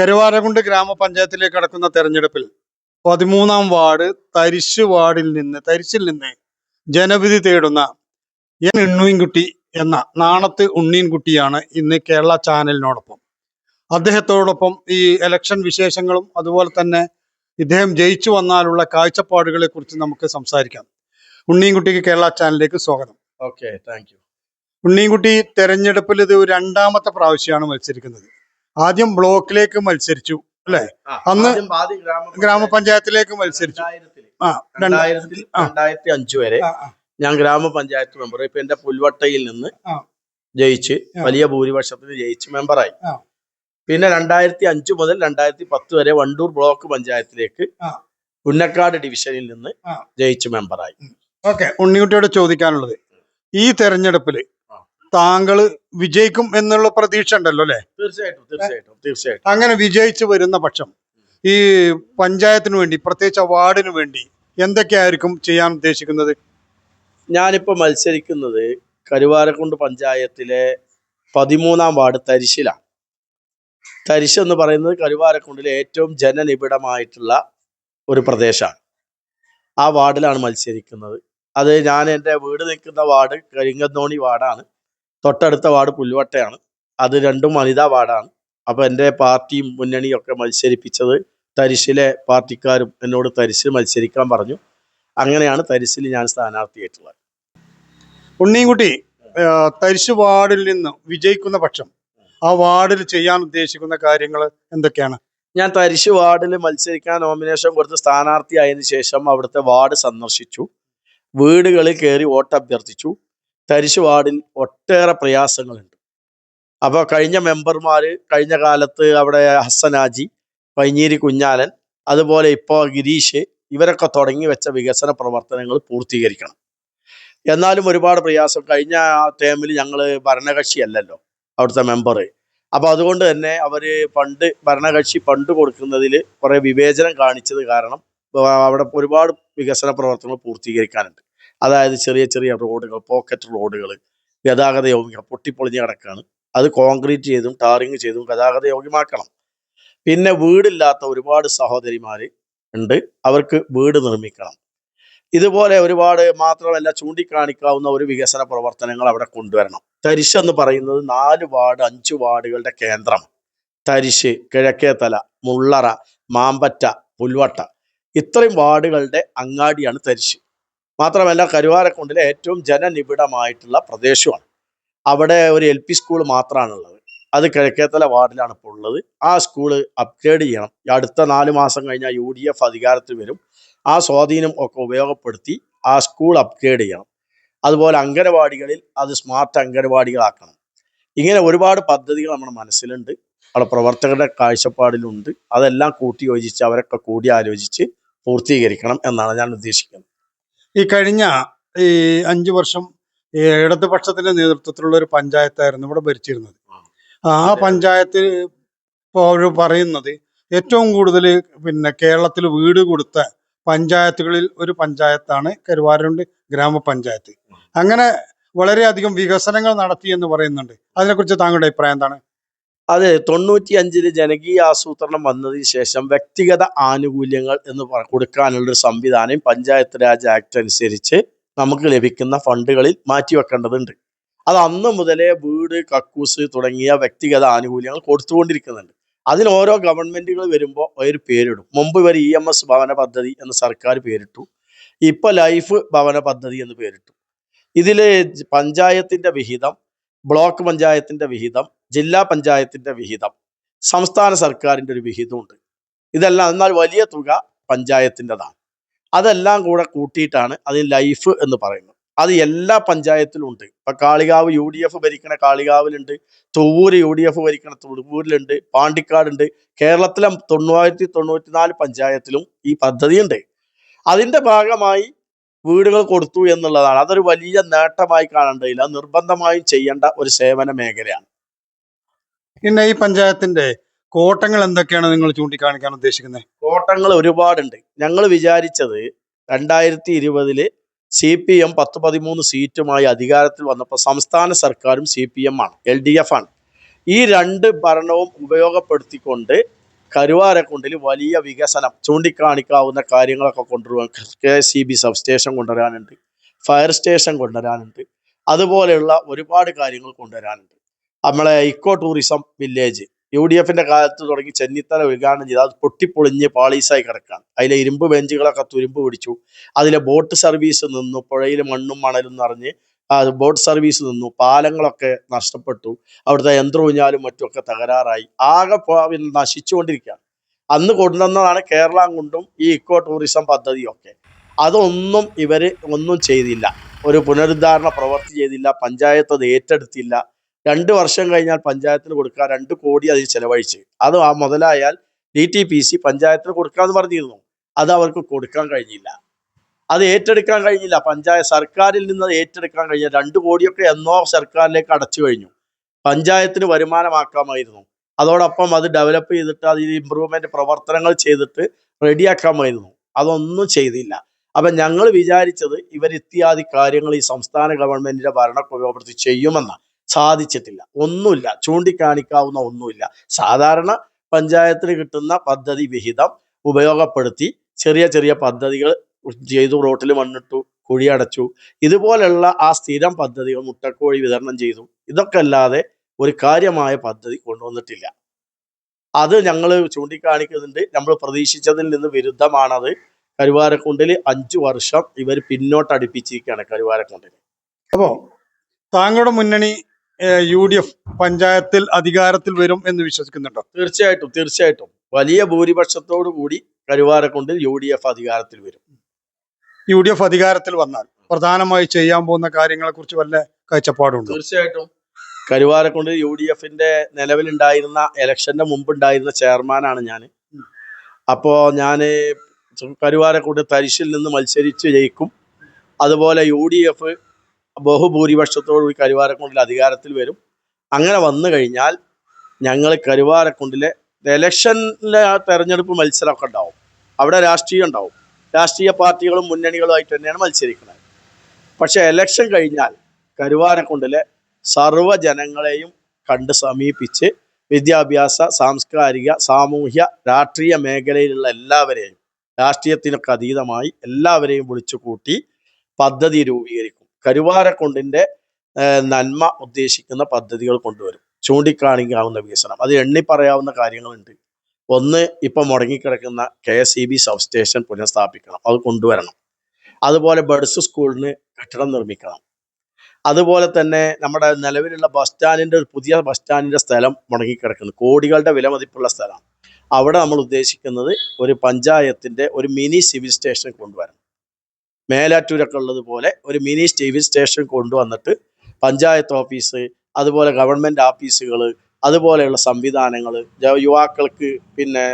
കരുവാരകുണ്ട് ഗ്രാമപഞ്ചായത്തിലേക്ക് കടക്കുന്ന തെരഞ്ഞെടുപ്പിൽ പതിമൂന്നാം വാർഡ് തരിശ് വാർഡിൽ നിന്ന് തരിശിൽ നിന്ന് ജനവിധി തേടുന്ന എൻ ഉണ്ണീൻകുട്ടി എന്ന നാണത്ത് ഉണ്ണീൻകുട്ടിയാണ് ഇന്ന് കേരള ചാനലിനോടൊപ്പം. അദ്ദേഹത്തോടൊപ്പം ഈ ഇലക്ഷൻ വിശേഷങ്ങളും അതുപോലെ തന്നെ ഇദ്ദേഹം ജയിച്ചു വന്നാലുള്ള കാഴ്ചപ്പാടുകളെ കുറിച്ച് നമുക്ക് സംസാരിക്കാം. ഉണ്ണീൻകുട്ടിക്ക് കേരള ചാനലിലേക്ക് സ്വാഗതം. ഓക്കെ താങ്ക് യു ഉണ്ണീൻകുട്ടി തെരഞ്ഞെടുപ്പിൽ ഇത് രണ്ടാമത്തെ പ്രാവശ്യമാണ് മത്സരിക്കുന്നത്. ആദ്യം ബ്ലോക്കിലേക്ക് മത്സരിച്ചു അല്ലേ? അന്ന് ഗ്രാമപഞ്ചായത്തിലേക്ക് മത്സരിച്ചു. ആ രണ്ട്- രണ്ടായിരത്തിൽ രണ്ടായിരത്തി അഞ്ചു വരെ ഞാൻ ഗ്രാമപഞ്ചായത്ത് മെമ്പർ. ഇപ്പൊ എന്റെ പുൽവട്ടയിൽ നിന്ന് ജയിച്ച്. വലിയ ഭൂരിപക്ഷത്തിന് ജയിച്ച് മെമ്പറായി. പിന്നെ രണ്ടായിരത്തി അഞ്ചു മുതൽ രണ്ടായിരത്തി പത്ത് വരെ വണ്ടൂർ ബ്ലോക്ക് പഞ്ചായത്തിലേക്ക് ഉന്നക്കാട് പുന്നക്കാട് ഡിവിഷനിൽ നിന്ന് ജയിച്ച് മെമ്പറായി. ഓക്കെ ഉണ്ണിക്കുട്ടിയോട് ചോദിക്കാനുള്ളത്. ഈ തെരഞ്ഞെടുപ്പിൽ ആ. താങ്കൾ വിജയിക്കും എന്നുള്ള പ്രതീക്ഷ ഉണ്ടല്ലോ അല്ലെ? തീർച്ചയായിട്ടും തീർച്ചയായിട്ടും തീർച്ചയായിട്ടും. അങ്ങനെ വിജയിച്ചു വരുന്ന പക്ഷം ഈ പഞ്ചായത്തിന് വേണ്ടി പ്രത്യേകിച്ച് വാർഡിന് വേണ്ടി എന്തൊക്കെയായിരിക്കും ചെയ്യാൻ ഉദ്ദേശിക്കുന്നത്? ഞാനിപ്പോ മത്സരിക്കുന്നത് കരുവാരക്കുണ്ട് പഞ്ചായത്തിലെ പതിമൂന്നാം വാർഡ് തരിശിലാണ് തരിശ് എന്ന് പറയുന്നത് കരുവാരക്കുണ്ടിലെ ഏറ്റവും ജനനിബിഡമായിട്ടുള്ള ഒരു പ്രദേശമാണ്. ആ വാർഡിലാണ് മത്സരിക്കുന്നത്. അത് ഞാൻ എന്റെ വീട് നിൽക്കുന്ന വാർഡ് കരിങ്ങന്തോണി വാർഡാണ്. തൊട്ടടുത്ത വാർഡ് പുൽവട്ടയാണ് അത് രണ്ടും വനിതാ വാർഡാണ്. അപ്പോൾ എന്റെ പാർട്ടിയും മുന്നണിയും ഒക്കെ മത്സരിപ്പിച്ചത് തരിശിലെ പാർട്ടിക്കാരും എന്നോട് തരിശിൽ മത്സരിക്കാൻ പറഞ്ഞു. അങ്ങനെയാണ് തരിശിൽ ഞാൻ സ്ഥാനാർത്ഥിയായിട്ടുള്ളത്. ഉണ്ണിക്കുട്ടി തരിശ് വാർഡിൽ നിന്ന് വിജയിക്കുന്ന പക്ഷം ആ വാർഡിൽ ചെയ്യാൻ ഉദ്ദേശിക്കുന്ന കാര്യങ്ങൾ എന്തൊക്കെയാണ്? ഞാൻ തരിശ് വാർഡിൽ മത്സരിക്കാൻ നോമിനേഷൻ കൊടുത്ത് സ്ഥാനാർത്ഥിയായതിനു ശേഷം അവിടുത്തെ വാർഡ് സന്ദർശിച്ചു. വീടുകളിൽ കയറി വോട്ട് അഭ്യർത്ഥിച്ചു തരിശ് വാർഡിൽ ഒട്ടേറെ പ്രയാസങ്ങളുണ്ട്. അപ്പോൾ കഴിഞ്ഞ മെമ്പർമാർ കഴിഞ്ഞ കാലത്ത് അവിടെ ഹസ്സനാജി പൈഞ്ഞീരി കുഞ്ഞാലൻ അതുപോലെ ഇപ്പോൾ ഗിരീഷ് ഇവരൊക്കെ തുടങ്ങി വെച്ച വികസന പ്രവർത്തനങ്ങൾ പൂർത്തീകരിക്കണം. എന്നാലും ഒരുപാട് പ്രയാസം. കഴിഞ്ഞ ടേമിൽ ഞങ്ങൾ ഭരണകക്ഷിയല്ലല്ലോ അവിടുത്തെ മെമ്പർ അപ്പോൾ അതുകൊണ്ട് തന്നെ അവർ പണ്ട് ഭരണകക്ഷി പണ്ട് കൊടുക്കുന്നതിൽ കുറേ വിവേചനം കാണിച്ചത് കാരണം അവിടെ ഒരുപാട് വികസന പ്രവർത്തനങ്ങൾ പൂർത്തീകരിക്കാനുണ്ട്. അതായത് ചെറിയ ചെറിയ റോഡുകൾ പോക്കറ്റ് റോഡുകൾ ഗതാഗത യോഗ്യ പൊട്ടിപ്പൊളിഞ്ഞ് കിടക്കുകയാണ് അത് കോൺക്രീറ്റ് ചെയ്തും ടാറിങ് ചെയ്തും ഗതാഗത യോഗ്യമാക്കണം. പിന്നെ വീടില്ലാത്ത ഒരുപാട് സഹോദരിമാർ ഉണ്ട്. അവർക്ക് വീട് നിർമ്മിക്കണം. ഇതുപോലെ ഒരുപാട് മാത്രമല്ല ചൂണ്ടിക്കാണിക്കാവുന്ന ഒരു വികസന പ്രവർത്തനങ്ങൾ അവിടെ കൊണ്ടുവരണം. തരിശ് എന്ന് പറയുന്നത് നാല് വാർഡ് അഞ്ച് വാർഡുകളുടെ കേന്ദ്രം. തരിശ് കിഴക്കേത്തല മുള്ളറ മാമ്പറ്റ പുൽവട്ട. ഇത്രയും വാർഡുകളുടെ അങ്ങാടിയാണ് തരിശ്. മാത്രമല്ല കരുവാരക്കുണ്ടിലെ ഏറ്റവും ജനനിബിഡമായിട്ടുള്ള പ്രദേശമാണ്. അവിടെ ഒരു എൽ പി സ്കൂൾ മാത്രമാണുള്ളത് അത് കിഴക്കേത്തല വാർഡിലാണ് ഇപ്പോൾ ഉള്ളത്. ആ സ്കൂൾ അപ്ഗ്രേഡ് ചെയ്യണം. അടുത്ത നാല് മാസം കഴിഞ്ഞാൽ യു ഡി എഫ് അധികാരത്തിൽ വരും. ആ സ്വാധീനം ഒക്കെ ഉപയോഗപ്പെടുത്തി ആ സ്കൂൾ അപ്ഗ്രേഡ് ചെയ്യണം. അതുപോലെ അംഗനവാടികളിൽ അത് സ്മാർട്ട് അംഗനവാടികളാക്കണം. ഇങ്ങനെ ഒരുപാട് പദ്ധതികൾ നമ്മുടെ മനസ്സിലുണ്ട്. അവിടെ പ്രവർത്തകരുടെ കാഴ്ചപ്പാടിലുണ്ട്. അതെല്ലാം കൂട്ടി യോജിച്ച് അവരൊക്കെ കൂടി ആലോചിച്ച് പൂർത്തീകരിക്കണം എന്നാണ് ഞാൻ ഉദ്ദേശിക്കുന്നത്. ഈ കഴിഞ്ഞ ഈ അഞ്ചു വർഷം ഈ ഇടതുപക്ഷത്തിന്റെ നേതൃത്വത്തിലുള്ള ഒരു പഞ്ചായത്തായിരുന്നു ഇവിടെ ഭരിച്ചിരുന്നത്. ആ. പഞ്ചായത്ത് ഇപ്പോൾ പറയുന്നത് ഏറ്റവും കൂടുതൽ പിന്നെ കേരളത്തിൽ വീട് കൊടുത്ത പഞ്ചായത്തുകളിൽ ഒരു പഞ്ചായത്താണ് കരുവാരുണ്ട് ഗ്രാമപഞ്ചായത്ത്. അങ്ങനെ വളരെയധികം വികസനങ്ങൾ നടത്തി എന്ന് പറയുന്നുണ്ട്. അതിനെക്കുറിച്ച് താങ്കളുടെ അഭിപ്രായം എന്താണ്? അത് തൊണ്ണൂറ്റി അഞ്ചിൽ ജനകീയ ആസൂത്രണം വന്നതിന് ശേഷം വ്യക്തിഗത ആനുകൂല്യങ്ങൾ എന്ന് കൊടുക്കാനുള്ള ഒരു സംവിധാനം പഞ്ചായത്ത് രാജ് ആക്ട് അനുസരിച്ച് നമുക്ക് ലഭിക്കുന്ന ഫണ്ടുകളിൽ മാറ്റിവെക്കേണ്ടതുണ്ട് അത് അന്ന് മുതലേ വീട് കക്കൂസ് തുടങ്ങിയ വ്യക്തിഗത ആനുകൂല്യങ്ങൾ കൊടുത്തുകൊണ്ടിരിക്കുന്നുണ്ട്. അതിന് ഓരോ ഗവൺമെന്റുകൾ വരുമ്പോൾ ഒരു പേരിടും. മുമ്പ് ഇവർ ഇ എം എസ് ഭവന പദ്ധതി എന്ന് സർക്കാർ പേരിട്ടു. ഇപ്പൊ ലൈഫ് ഭവന പദ്ധതി എന്ന് പേരിട്ടു. ഇതിൽ പഞ്ചായത്തിന്റെ വിഹിതം ബ്ലോക്ക് പഞ്ചായത്തിന്റെ വിഹിതം ജില്ലാ പഞ്ചായത്തിന്റെ വിഹിതം സംസ്ഥാന സർക്കാരിന്റെ ഒരു വിഹിതമുണ്ട്. ഇതെല്ലാം എന്നാൽ വലിയ തുക പഞ്ചായത്തിന്റെതാണ്. അതെല്ലാം കൂടെ കൂട്ടിയിട്ടാണ് അതിന് ലൈഫ് എന്ന് പറയുന്നത്. അത് എല്ലാ പഞ്ചായത്തിലും ഉണ്ട്. ഇപ്പൊ കാളികാവ് യു ഡി എഫ് ഭരിക്കണ കാളികാവിലുണ്ട് തുവൂര് യു ഡി എഫ് ഭരിക്കണ തുവൂരിലുണ്ട് പാണ്ടിക്കാടുണ്ട്. കേരളത്തിലെ തൊണ്ണൂറ്റി തൊണ്ണൂറ്റി നാല് പഞ്ചായത്തിലും ഈ പദ്ധതിയുണ്ട്. അതിന്റെ ഭാഗമായി വീടുകൾ കൊടുത്തു എന്നുള്ളതാണ്. അതൊരു വലിയ നേട്ടമായി കാണേണ്ടതില്ല. നിർബന്ധമായും ചെയ്യേണ്ട ഒരു സേവന മേഖലയാണ്. പിന്നെ ഈ പഞ്ചായത്തിന്റെ കോട്ടങ്ങൾ എന്തൊക്കെയാണ് നിങ്ങൾ ചൂണ്ടിക്കാണിക്കാൻ ഉദ്ദേശിക്കുന്നത്? കോട്ടങ്ങൾ ഒരുപാടുണ്ട്. ഞങ്ങൾ വിചാരിച്ചത് രണ്ടായിരത്തി ഇരുപതിൽ സി പി എം പത്ത് പതിമൂന്ന് സീറ്റുമായി അധികാരത്തിൽ വന്നപ്പോൾ സംസ്ഥാന സർക്കാരും സി പി എം ആണ് എൽ ഡി എഫ് ആണ്. ഈ രണ്ട് ഭരണവും ഉപയോഗപ്പെടുത്തിക്കൊണ്ട് കരുവാരക്കുണ്ടിൽ വലിയ വികസനം ചൂണ്ടിക്കാണിക്കാവുന്ന കാര്യങ്ങളൊക്കെ കൊണ്ടുവരാൻ K C B sub station കൊണ്ടുവരാനുണ്ട് fire station കൊണ്ടുവരാനുണ്ട് അതുപോലെയുള്ള ഒരുപാട് കാര്യങ്ങൾ കൊണ്ടുവരാനുണ്ട്. നമ്മളെ eco tourism village U D എഫിന്റെ കാലത്ത് തുടങ്ങി ചെന്നിത്തല ഉദ്ഘാടനം ചെയ്ത് അത് പൊട്ടിപ്പൊളിഞ്ഞ് പാളീസായി കിടക്കുകയാണ്. അതിലെ ഇരുമ്പ് ബെഞ്ചുകളൊക്കെ തുരുമ്പ് പിടിച്ചു. അതിലെ ബോട്ട് സർവീസ് നിന്നു പുഴയിൽ മണ്ണും മണലും നിറഞ്ഞ് ബോട്ട് സർവീസ് നിന്നു പാലങ്ങളൊക്കെ നഷ്ടപ്പെട്ടു അവിടുത്തെ യന്ത്രൂഞ്ഞാലും മറ്റുമൊക്കെ തകരാറായി ആകെ നശിച്ചുകൊണ്ടിരിക്കുകയാണ്. അന്ന് കൊണ്ടുവന്നതാണ് കേരളം കൊണ്ടും ഈ ഇക്കോ ടൂറിസം പദ്ധതിയൊക്കെ. അതൊന്നും ഇവർ ഒന്നും ചെയ്തില്ല. ഒരു പുനരുദ്ധാരണ പ്രവൃത്തി ചെയ്തില്ല പഞ്ചായത്ത് അത് ഏറ്റെടുത്തില്ല. രണ്ട് വർഷം കഴിഞ്ഞാൽ പഞ്ചായത്തിന് കൊടുക്കുക രണ്ട് കോടി അതിൽ ചെലവഴിച്ച്. അത് ആ മുതലായാൽ ഡി ടി പി സി പഞ്ചായത്തിന് കൊടുക്കാമെന്ന് പറഞ്ഞിരുന്നു. അത് അവർക്ക് കൊടുക്കാൻ കഴിഞ്ഞില്ല. അത് ഏറ്റെടുക്കാൻ കഴിഞ്ഞില്ല. പഞ്ചായത്ത് സർക്കാരിൽ നിന്ന് അത് ഏറ്റെടുക്കാൻ കഴിഞ്ഞില്ല. രണ്ട് കോടിയൊക്കെ എന്നോ സർക്കാരിലേക്ക് അടച്ചു കഴിഞ്ഞു. പഞ്ചായത്തിന് വരുമാനമാക്കാമായിരുന്നു. അതോടൊപ്പം അത് ഡെവലപ്പ് ചെയ്തിട്ട് അതിൽ ഇമ്പ്രൂവ്മെന്റ് പ്രവർത്തനങ്ങൾ ചെയ്തിട്ട് റെഡിയാക്കാമായിരുന്നു. അതൊന്നും ചെയ്തില്ല. അപ്പൊ ഞങ്ങൾ വിചാരിച്ചത് ഇവർ ഇത്യാദി കാര്യങ്ങൾ ഈ സംസ്ഥാന ഗവൺമെന്റിന്റെ ഭരണപ്രവർത്തി ചെയ്യുമെന്ന. സാധിച്ചിട്ടില്ല. ഒന്നുമില്ല. ചൂണ്ടിക്കാണിക്കാവുന്ന ഒന്നുമില്ല. സാധാരണ പഞ്ചായത്തിന് കിട്ടുന്ന പദ്ധതി വിഹിതം ഉപയോഗപ്പെടുത്തി ചെറിയ ചെറിയ പദ്ധതികൾ ചെയ്തു റോട്ടിൽ മണ്ണിട്ടു കുഴി അടച്ചു. ഇതുപോലെയുള്ള ആ സ്ഥിരം പദ്ധതികൾ മുട്ടക്കോഴി വിതരണം ചെയ്തു. ഇതൊക്കെ അല്ലാതെ ഒരു കാര്യമായ പദ്ധതി കൊണ്ടുവന്നിട്ടില്ല. അത് ഞങ്ങൾ ചൂണ്ടിക്കാണിക്കുന്നുണ്ട്. നമ്മൾ പ്രതീക്ഷിച്ചതിൽ നിന്ന് വിരുദ്ധമാണത്. കരുവാരക്കുണ്ടിൽ അഞ്ചു വർഷം ഇവർ പിന്നോട്ട് അടുപ്പിച്ചിരിക്കുകയാണ് കരുവാരക്കുണ്ടിൽ അപ്പോൾ താങ്കളുടെ മുന്നണി യു ഡി എഫ് പഞ്ചായത്തിൽ അധികാരത്തിൽ വരും എന്ന് വിശ്വസിക്കുന്നുണ്ടോ? തീർച്ചയായിട്ടും തീർച്ചയായിട്ടും. വലിയ ഭൂരിപക്ഷത്തോടു കൂടി കരുവാരക്കുണ്ടിൽ യു ഡി എഫ് അധികാരത്തിൽ വരും. യു ഡി എഫ് അധികാരത്തിൽ വന്നാൽ പ്രധാനമായി ചെയ്യാൻ പോകുന്ന കാര്യങ്ങളെ കുറിച്ച് വല്ല കാഴ്ചപ്പാടുണ്ട്? തീർച്ചയായിട്ടും. കരുവാരക്കുണ്ട് യു ഡി എഫിന്റെ നിലവിലുണ്ടായിരുന്ന ഇലക്ഷന്റെ മുമ്പ് ഉണ്ടായിരുന്ന ചെയർമാനാണ് ഞാൻ അപ്പോൾ ഞാൻ കരുവാരക്കുണ്ട് തരിശിൽ നിന്ന് മത്സരിച്ച് ജയിക്കും. അതുപോലെ യു ഡി എഫ് ബഹുഭൂരിപക്ഷത്തോടുകൂടി കരുവാരക്കുണ്ടിൽ അധികാരത്തിൽ വരും. അങ്ങനെ വന്നു കഴിഞ്ഞാൽ ഞങ്ങൾ കരുവാരക്കുണ്ടിലെ ഇലക്ഷനിലെ ആ തെരഞ്ഞെടുപ്പ് മത്സരമൊക്കെ ഉണ്ടാവും. അവിടെ രാഷ്ട്രീയം ഉണ്ടാവും. രാഷ്ട്രീയ പാർട്ടികളും മുന്നണികളുമായിട്ട് തന്നെയാണ് മത്സരിക്കുന്നത്. പക്ഷേ എലക്ഷൻ കഴിഞ്ഞാൽ കരുവാരക്കുണ്ടിലെ സർവ ജനങ്ങളെയും കണ്ട് സമീപിച്ച് വിദ്യാഭ്യാസ സാംസ്കാരിക സാമൂഹ്യ രാഷ്ട്രീയ മേഖലയിലുള്ള എല്ലാവരെയും രാഷ്ട്രീയത്തിനൊക്കെ അതീതമായി എല്ലാവരെയും വിളിച്ചു കൂട്ടി പദ്ധതി രൂപീകരിക്കും. കരുവാരക്കുണ്ടിന്റെ നന്മ ഉദ്ദേശിക്കുന്ന പദ്ധതികൾ കൊണ്ടുവരും. ചൂണ്ടിക്കാണിക്കാവുന്ന വികസനം. അത് എണ്ണി പറയാവുന്ന കാര്യങ്ങളുണ്ട്. ഒന്ന് ഇപ്പം മുടങ്ങിക്കിടക്കുന്ന K S E B sub station പുനഃസ്ഥാപിക്കണം. അത് കൊണ്ടുവരണം. അതുപോലെ ബഡ്സ് സ്കൂളിന് കെട്ടിടം നിർമ്മിക്കണം. അതുപോലെ തന്നെ നമ്മുടെ നിലവിലുള്ള ബസ് സ്റ്റാൻഡിന്റെ ഒരു പുതിയ ബസ് സ്റ്റാൻഡിന്റെ സ്ഥലം മുടങ്ങിക്കിടക്കുന്നു. കോടികളുടെ വില മതിപ്പുള്ള സ്ഥലമാണ്. അവിടെ നമ്മൾ ഉദ്ദേശിക്കുന്നത് ഒരു പഞ്ചായത്തിന്റെ ഒരു മിനി സിവിൽ സ്റ്റേഷൻ കൊണ്ടുവരണം. മേലാറ്റൂരൊക്കെ ഉള്ളതുപോലെ ഒരു മിനി സിവിൽ സ്റ്റേഷൻ കൊണ്ടുവന്നിട്ട് പഞ്ചായത്ത് ഓഫീസ് അതുപോലെ ഗവൺമെന്റ് ഓഫീസുകൾ അതുപോലെയുള്ള സംവിധാനങ്ങൾ യുവാക്കൾക്ക് പിന്നെ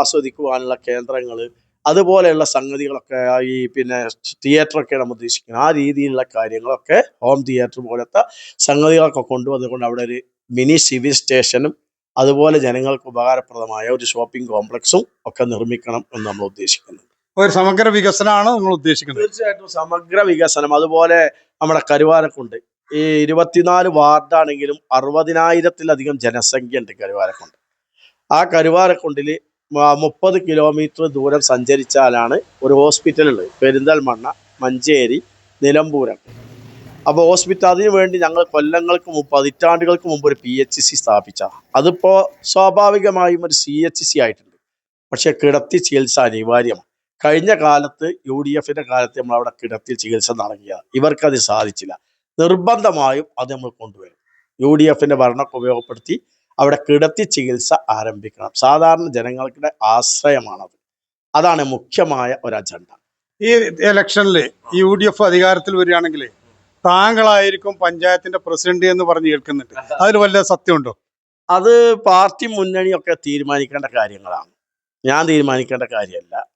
ആസ്വദിക്കുവാനുള്ള കേന്ദ്രങ്ങൾ അതുപോലെയുള്ള സംഗതികളൊക്കെ ഈ പിന്നെ തിയേറ്ററൊക്കെ നമ്മൾ ഉദ്ദേശിക്കുന്നത്. ആ രീതിയിലുള്ള കാര്യങ്ങളൊക്കെ ഹോം തിയേറ്റർ പോലത്തെ സംഗതികളൊക്കെ കൊണ്ടുവന്നുകൊണ്ട് അവിടെ ഒരു മിനി സിവിൽ സ്റ്റേഷനും അതുപോലെ ജനങ്ങൾക്ക് ഉപകാരപ്രദമായ ഒരു ഷോപ്പിംഗ് കോംപ്ലക്സും ഒക്കെ നിർമ്മിക്കണം എന്ന് നമ്മൾ ഉദ്ദേശിക്കുന്നത് ഒരു സമഗ്ര വികസനമാണ് നമ്മൾ ഉദ്ദേശിക്കുന്നത്. തീർച്ചയായിട്ടും സമഗ്ര വികസനം. അതുപോലെ നമ്മുടെ കരുവാരക്കുണ്ട്. ഈ ഇരുപത്തിനാല് വാർഡാണെങ്കിലും അറുപതിനായിരത്തിലധികം ജനസംഖ്യ ഉണ്ട് കരുവാരക്കുണ്ട്. ആ കരുവാരക്കുണ്ടിൽ മുപ്പത് കിലോമീറ്റർ ദൂരം സഞ്ചരിച്ചാലാണ് ഒരു ഹോസ്പിറ്റൽ ഉള്ളത് പെരിന്തൽമണ്ണ മഞ്ചേരി നിലമ്പൂരൊക്കെ അപ്പോൾ ഹോസ്പിറ്റൽ അതിനു വേണ്ടി ഞങ്ങൾ കൊല്ലങ്ങൾക്ക് മുമ്പ് പതിറ്റാണ്ടുകൾക്ക് മുമ്പ് ഒരു പി എച്ച് സി സ്ഥാപിച്ച. അതിപ്പോൾ സ്വാഭാവികമായും ഒരു സി എച്ച് സി ആയിട്ടുണ്ട്. പക്ഷേ കിടത്തി ചികിത്സ അനിവാര്യമാണ്. കഴിഞ്ഞ കാലത്ത് യു ഡി എഫിന്റെ കാലത്ത് നമ്മൾ അവിടെ കിടത്തി ചികിത്സ നടത്തിയ ഇവർക്കത് സാധിച്ചില്ല. നിർബന്ധമായും അത് നമ്മൾ കൊണ്ടുവരും. യു ഡി എഫിന്റെ ഭരണമൊക്കെ ഉപയോഗപ്പെടുത്തി അവിടെ കിടത്തി ചികിത്സ ആരംഭിക്കണം. സാധാരണ ജനങ്ങളുടെ ആശ്രയമാണത്. അതാണ് മുഖ്യമായ ഒരു അജണ്ട. ഈ ഇലക്ഷനിൽ യു ഡി എഫ് അധികാരത്തിൽ വരികയാണെങ്കിൽ താങ്കളായിരിക്കും പഞ്ചായത്തിന്റെ പ്രസിഡന്റ് എന്ന് പറഞ്ഞു കേൾക്കുന്നുണ്ട്. അതിൽ വല്ല സത്യമുണ്ടോ? അത് പാർട്ടി മുന്നണിയൊക്കെ തീരുമാനിക്കേണ്ട കാര്യങ്ങളാണ്. ഞാൻ തീരുമാനിക്കേണ്ട കാര്യമല്ല.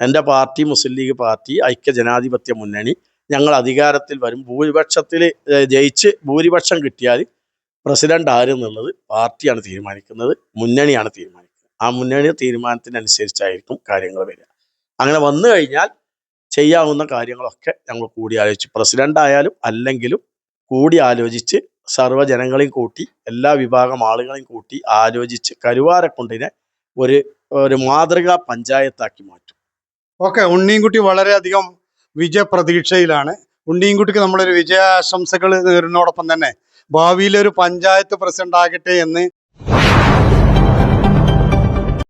എന്റെ പാർട്ടി മുസ്ലിം ലീഗ് പാർട്ടി ഐക്യ ജനാധിപത്യ മുന്നണി ഞങ്ങൾ അധികാരത്തിൽ വരും. ഭൂരിപക്ഷത്തിൽ ജയിച്ച് ഭൂരിപക്ഷം കിട്ടിയാൽ പ്രസിഡന്റ് ആര് ആരെന്നുള്ളത് പാർട്ടിയാണ് തീരുമാനിക്കുന്നത് മുന്നണിയാണ് തീരുമാനിക്കുന്നത്. ആ മുന്നണി തീരുമാനത്തിനനുസരിച്ചായിരിക്കും കാര്യങ്ങൾ വരിക. അങ്ങനെ വന്നു കഴിഞ്ഞാൽ ചെയ്യാവുന്ന കാര്യങ്ങളൊക്കെ ഞങ്ങൾ കൂടി ആലോചിച്ച് പ്രസിഡന്റ് ആയാലും അല്ലെങ്കിലും കൂടി ആലോചിച്ച് സർവജനങ്ങളെയും കൂട്ടി എല്ലാ വിഭാഗം ആളുകളെയും കൂട്ടി ആലോചിച്ച് കരുവാരക്കുണ്ടിനെ ഒരു ഒരു മാതൃകാ പഞ്ചായത്താക്കി മാറ്റും. ഓക്കെ ഉണ്ണിയൻകുട്ടി വളരെയധികം വിജയപ്രതീക്ഷയിലാണ്. ഉണ്ണിയൻകുട്ടിക്ക് നമ്മളൊരു വിജയാശംസകൾ നേരുന്നതോടൊപ്പം തന്നെ ഭാവിയിലൊരു പഞ്ചായത്ത് പ്രസിഡന്റ് ആകട്ടെ എന്ന്